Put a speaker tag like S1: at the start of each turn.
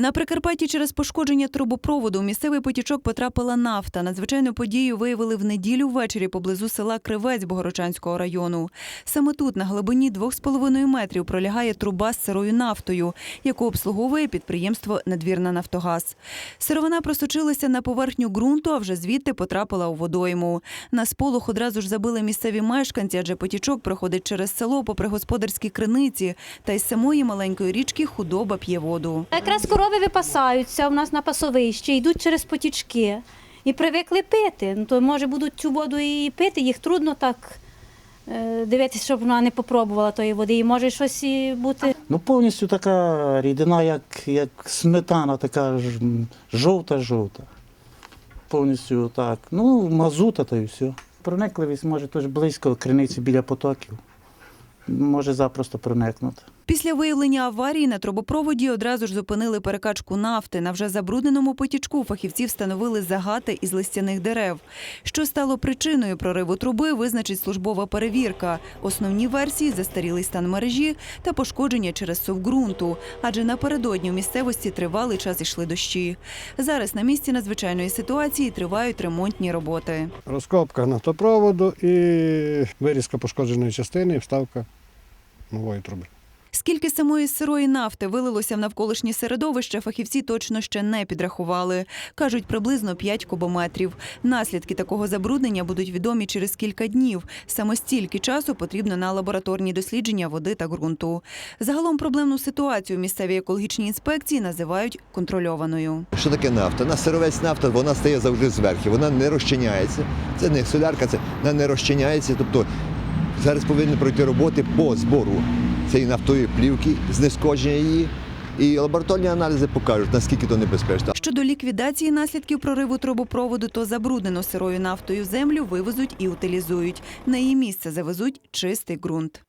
S1: На Прикарпатті через пошкодження трубопроводу у місцевий потічок потрапила нафта. Надзвичайну подію виявили в неділю ввечері поблизу села Кривець Богородчанського району. Саме тут, на глибині 2,5 метрів, пролягає труба з сирою нафтою, яку обслуговує підприємство Надвірна Нафтогаз. Сировина просочилася на поверхню ґрунту, а вже звідти потрапила у водойму. На сполох одразу ж забили місцеві мешканці, адже потічок проходить через село попри господарські криниці, та із самої маленької річки худоба п'є воду.
S2: Якраз корови випасаються у нас на пасовищі, йдуть через потічки і привикли пити. Ну, то може будуть цю воду і пити, їх трудно так е, дивитися, щоб вона не попробувала тої води. І може щось і бути.
S3: Ну, повністю така рідина, як, як сметана, така жовта-жовта. Повністю так. Ну, мазута та і все. Проникливість може теж близько криниці біля потоків. Може запросто проникнути.
S1: Після виявлення аварії на трубопроводі одразу ж зупинили перекачку нафти. На вже забрудненому потічку фахівці встановили загати із листяних дерев. Що стало причиною прориву труби, визначить службова перевірка. Основні версії застарілий стан мережі та пошкодження через сув ґрунту. Адже напередодні в місцевості тривалий час йшли дощі. Зараз на місці надзвичайної ситуації тривають ремонтні роботи.
S4: розкопка нафтопроводу і вирізка пошкодженої частини вставка нової труби.
S1: Скільки самої сирої нафти вилилося в навколишнє середовище, фахівці точно ще не підрахували. Кажуть, приблизно 5 кубометрів. Наслідки такого забруднення будуть відомі через кілька днів. Саме стільки часу потрібно на лабораторні дослідження води та ґрунту. Загалом проблемну ситуацію місцеві екологічні інспекції називають контрольованою.
S5: Що таке нафта? На сировець нафта вона стає завжди зверху, вона не розчиняється. Це не солярка, це вона не розчиняється. Тобто зараз повинні пройти роботи по збору цієї нафтової плівки, знешкодження її. І лабораторні аналізи покажуть, наскільки то небезпечно.
S1: Щодо ліквідації наслідків прориву трубопроводу, то забруднену сирою нафтою землю вивезуть і утилізують. На її місце завезуть чистий ґрунт.